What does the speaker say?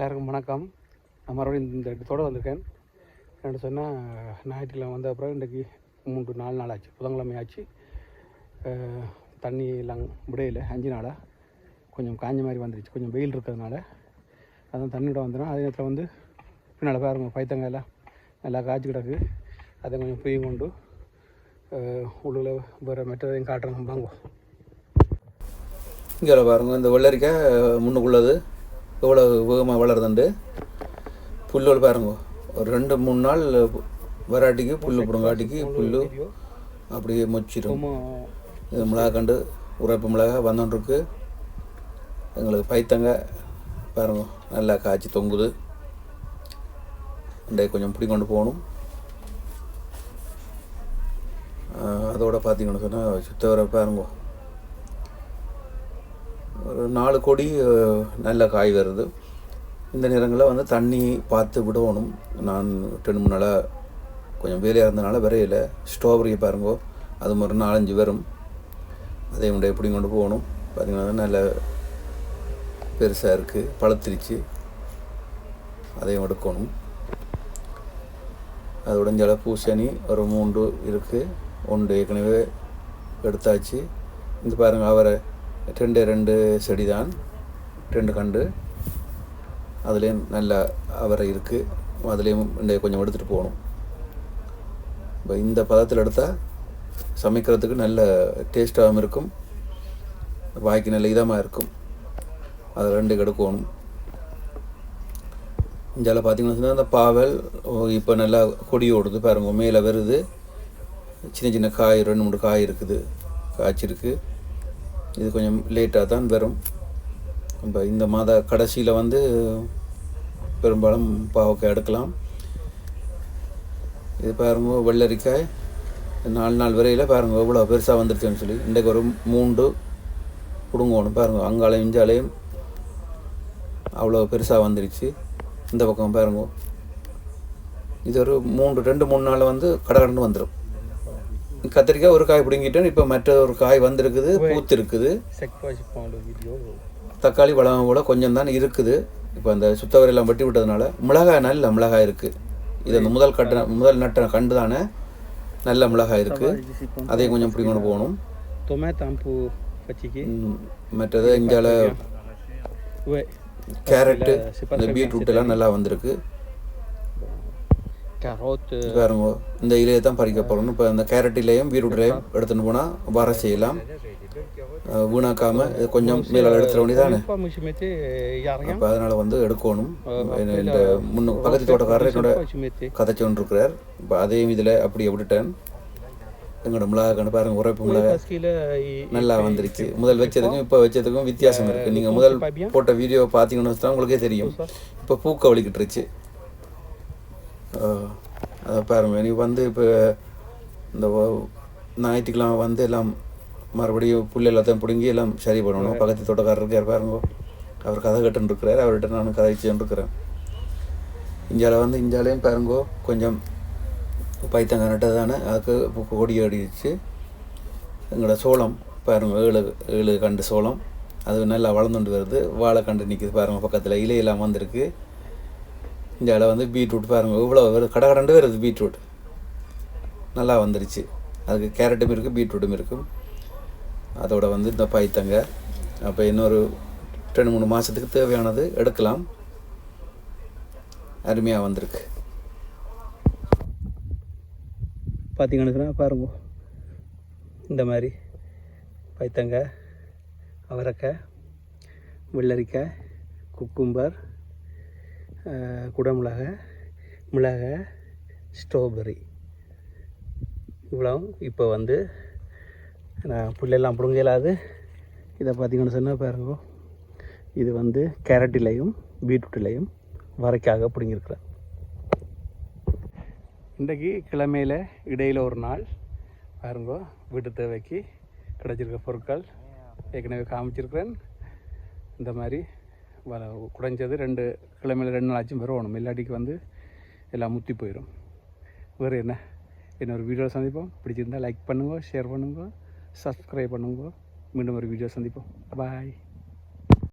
எல்லாருக்கும் வணக்கம். நான் மறுபடியும் இந்த இடத்தோடு வந்திருக்கேன். என்னென்னு சொன்னால் ஞாயிற்றுக்கிழமை வந்த அப்புறம் இன்றைக்கி மூன்று நாலு நாள் ஆச்சு. புதன்கிழமை ஆச்சு. தண்ணி எல்லாம் விடையில. அஞ்சு நாளாக கொஞ்சம் காஞ்ச மாதிரி வந்துருச்சு. கொஞ்சம் வெயில் இருக்கிறதுனால. அதான் தண்ணியோட வந்துடும் அதே நேரத்தில் வந்து பின்னால் பாருங்க பைத்தங்க எல்லாம் நல்லா காய்ச்சி கிடக்கு. அதை கொஞ்சம் புரியும் கொண்டு உள்ள வேறு மெட்டதையும் காட்டுறோம் வாங்குவோம் இங்கே பாருங்க இந்த வெள்ளரிக்காய் முன்னுக்குள்ளது. எவ்வளோ வேகமாக வளருதுண்டு? புல்லோடு பாருங்க. ஒரு ரெண்டு மூணு நாள் வராட்டிக்கு புல் பிடுங்காட்டிக்கு புல் அப்படியே மொச்சிடும் இது மிளகா கண்டு உரைப்பு மிளகா வந்துட்டுருக்கு எங்களுக்கு பைத்தங்க பாருங்க நல்லா காய்ச்சி தொங்குது. இன்றைய கொஞ்சம் பிடி கொண்டு போகணும். அதோட பார்த்தீங்கன்னு சொன்னால் சுத்தவரை பாருங்க. ஒரு நாலு கொடி நல்ல காய் வருது. இந்த நேரங்களில் வந்து தண்ணி பார்த்து விடணும். நான் ரெண்டு மூணு நாளாக கொஞ்சம் வேலையாக இருந்தனால விரையில. ஸ்ட்ராபெரி பாருங்கோ அது ஒரு நாலஞ்சு வரும். அதையும் கொண்டு எப்படி கொண்டு போகணும். பார்த்திங்கன்னா நல்ல பெருசாக இருக்குது பழத்திருச்சு. அதையும் எடுக்கணும். அது உடஞ்சால பூசணி ஒரு மூன்று இருக்குது ஒன்று ஏற்கனவே எடுத்தாச்சு. இந்த பாருங்கள் அவரை ரெண்டு ரெண்டு செடி தான் ரெண்டு கண்டு அதுலேயும் நல்ல அவரை இருக்குது அதுலேயும் இந்த கொஞ்சம் எடுத்துகிட்டு போகணும். இப்போ இந்த பதத்தில் எடுத்தால் சமைக்கிறதுக்கு நல்ல டேஸ்ட்டாகவும் இருக்கும். வாய்க்கு நல்ல இதமாக இருக்கும். அதை ரெண்டு எடுக்கணும் இந்தியாவில் பார்த்தீங்கன்னா சொன்னால் அந்த பாவல் இப்போ நல்லா கொடி ஓடுது பாருங்க மேலே வருது. சின்ன சின்ன காய் ரெண்டு மூணு காய் இருக்குது. காய்ச்சிருக்கு. இது கொஞ்சம் லேட்டாக தான் வரும். இப்போ இந்த மாத கடைசியில் வந்து பெரும்பாலும் பாவக்காய் எடுக்கலாம். இது பாருங்க வெள்ளரிக்காய். நாலு நாள் வரையில் பாருங்க எவ்வளோ பெருசாக வந்துருச்சுன்னு சொல்லி. இன்றைக்கு ஒரு மூண்டு பிடுங்கணும் பாருங்க அங்காலையும் இஞ்சாலையும் அவ்வளோ பெருசாக வந்துருச்சு. இந்த பக்கம் பாருங்க. இது ஒரு மூன்று ரெண்டு மூணு நாள் வந்து கடகடன்னு வந்துடும் கத்திரிக்காய் ஒரு காய் பிடுங்கிட்டேன். இப்போ மற்ற ஒரு காய் வந்திருக்குது பூத்து இருக்குது செக் வாய்ஸ் போன வீடியோ தக்காளி பழம் கூட கொஞ்சம் தான் இருக்குது. இப்போ அந்த சுத்தவரையெல்லாம் வெட்டி விட்டதுனால மிளகாய் நல்ல மிளகாய் இருக்குது இது அந்த முதல் கட்ட முதல் நட்ட கண்டு தானே? நல்ல மிளகாய் இருக்குது அதையும் கொஞ்சம் இப்படி கொண்டு போகணும் மற்றது Ouais. கேரட்டு இந்த பீட்ரூட் எல்லாம் நல்லா வந்திருக்கு. பாருங்க இந்த இலையை தான் பறிக்க போகணும் இப்போ இந்த கேரட் இலையும் பீட்ரூட்லையும் எடுத்துன்னு போனால் வர செய்யலாம். வீணாக்காம இது கொஞ்சம் மேலே எடுத்துட வேண்டியதானே. அப்போ அதனால் வந்து எடுக்கணும். இந்த- முன்னு பக்கத்து தோட்டக்காரர் என்னோட. கதைச்சோன்னு இருக்கிறார் இப்போ அதையும் இதில் அப்படியே விட்டுட்டேன். எங்களோட மிளகா கண்டு பாருங்க உரைப்பு மிளகா நல்லா வந்துருச்சு. முதல் வச்சதுக்கும் இப்போ வச்சதுக்கும் வித்தியாசம் இருக்குது நீங்கள் முதல் போட்ட வீடியோ பார்த்தீங்கன்னு வச்சுட்டா உங்களுக்கே தெரியும். இப்போ பூக்க வலிக்கிட்டுருச்சு அதை பாருங்க. நீ வந்து இப்போ இந்த ஞாயிற்றுக்கிழமை வந்து எல்லாம் மறுபடியும் புல் எல்லாத்தையும் பிடுங்கி எல்லாம் சரி பண்ணணும். பக்கத்து தோட்டக்காரர் இருக்கார் பாருங்க. அவர் கதை கட்டுன்னு இருக்கிறார் அவர்கிட்ட நான் கதை இருக்கிறேன் இந்தியாவில் வந்து இந்தியாலையும் பாருங்கோ கொஞ்சம் பைத்தங்க நட்டது தானே அதுக்கு கொடி அடிச்சு எங்களோட சோளம் பாருங்க ஏழு ஏழு கண்டு சோளம். அது நல்லா வளர்ந்துட்டு வருது. வாழை கண்டு நிற்கிது பாருங்க பக்கத்தில். இலையெல்லாம் வந்திருக்கு. இந்த இடம் வந்து பீட்ரூட் பாருங்கள் இவ்வளோ வருது கடை கடண்டு வருது பீட்ரூட். நல்லா வந்துருச்சு. அதுக்கு கேரட்டும் இருக்குது பீட்ரூட்டும் இருக்கும் அதோட வந்து இந்த பைத்தங்க. அப்போ இன்னொரு ரெண்டு மூணு மாதத்துக்கு தேவையானது எடுக்கலாம். அருமையாக வந்திருக்கு. பார்த்தீங்கன்னு பாருங்க. இந்த மாதிரி பைத்தங்க அவரக்காய் வெள்ளரிக்காய் குக்கும்பர் குடமிளக மிளகாய் ஸ்ட்ராபெரி. இவ்வளோ இப்போ வந்து நான் புல்லெல்லாம் பிடுங்கலாது இதை பார்த்தீங்கன்னு சொன்னால் பாருங்க. இது வந்து கேரட்டிலையும் பீட்ரூட்டிலையும் வரைக்காக பிடுங்கியிருக்கிறேன் இன்றைக்கு கிழமையில் இடையில் ஒரு நாள். பாருங்க வீட்டு தேவைக்கு கிடச்சிருக்க பொருட்கள் ஏற்கனவே காமிச்சிருக்கிறேன். இந்த மாதிரி வர குறைஞ்சது ரெண்டு கிழமையில் ரெண்டு நாளாச்சும் வருவோம் இல்லாட்டிக்கு வந்து எல்லாம் முத்தி போயிடும் வேறு என்ன? இன்னொரு வீடியோவில் சந்திப்போம். பிடிச்சிருந்தா லைக் பண்ணுங்க ஷேர் பண்ணுங்க சப்ஸ்கிரைப் பண்ணுங்க. மீண்டும் ஒரு வீடியோ சந்திப்போம். பாய்